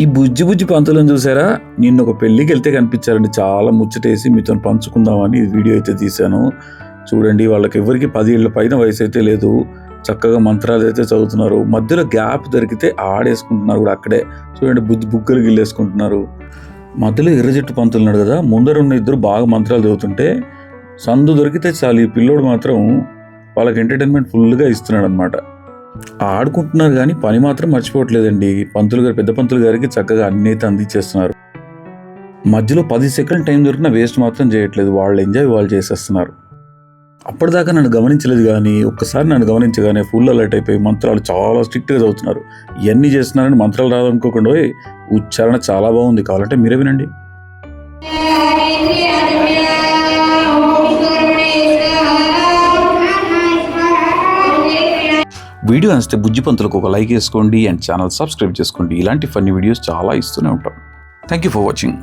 ఈ బుజ్జి బుజ్జి పంతులను చూసారా? నిన్న ఒక పెళ్ళికి వెళ్తే కనిపించారండి. చాలా ముచ్చటేసి మీతో పంచుకుందామని వీడియో అయితే తీశాను. చూడండి వాళ్ళకి ఎవరికి పది ఏళ్ళ పైన వయసు అయితే లేదు. చక్కగా మంత్రాలు అయితే చదువుతున్నారు. మధ్యలో గ్యాప్ దొరికితే ఆడేసుకుంటున్నారు కూడా అక్కడే. చూడండి బుద్ధి బుగ్గలు గిల్లేసుకుంటున్నారు. మధ్యలో ఎర్ర జట్టు పంతులు ఉన్నాడు కదా ముందర ఉన్న ఇద్దరు బాగా మంత్రాలు చదువుతుంటే సందు దొరికితే చాలు ఈ పిల్లోడు మాత్రం వాళ్ళకి ఎంటర్టైన్మెంట్ ఫుల్గా ఇస్తున్నాడు అనమాట ఆడుకుంటున్నారు కానీ పని మాత్రం మర్చిపోవట్లేదండి. పంతులు గారు పెద్ద పంతులు గారికి చక్కగా అన్నీ అయితే అందించేస్తున్నారు. మధ్యలో పది సెకండ్ టైం దొరికినా వేస్ట్ మాత్రం చేయట్లేదు. వాళ్ళు ఎంజాయ్ వాళ్ళు చేసేస్తున్నారు. అప్పటిదాకా నన్ను గమనించలేదు కానీ ఒక్కసారి నన్ను గమనించగానే ఫుల్ అలర్ట్ అయిపోయి మంత్రాలు చాలా స్ట్రిక్ట్గా చదువుతున్నారు. ఇవన్నీ చేస్తున్నారని మంత్రాలు రాదనుకోకుండా ఉచ్చారణ చాలా బాగుంది. కావాలంటే మీరే వినండి. వీడియో నచ్చితే బుజ్జి పంతులకు ఒక లైక్ వేసుకోండి అండ్ ఛానల్ సబ్స్క్రైబ్ చేసుకోండి. ఇలాంటి ఫన్నీ వీడియోస్ చాలా ఇస్తూనే ఉంటాం. Thank you for watching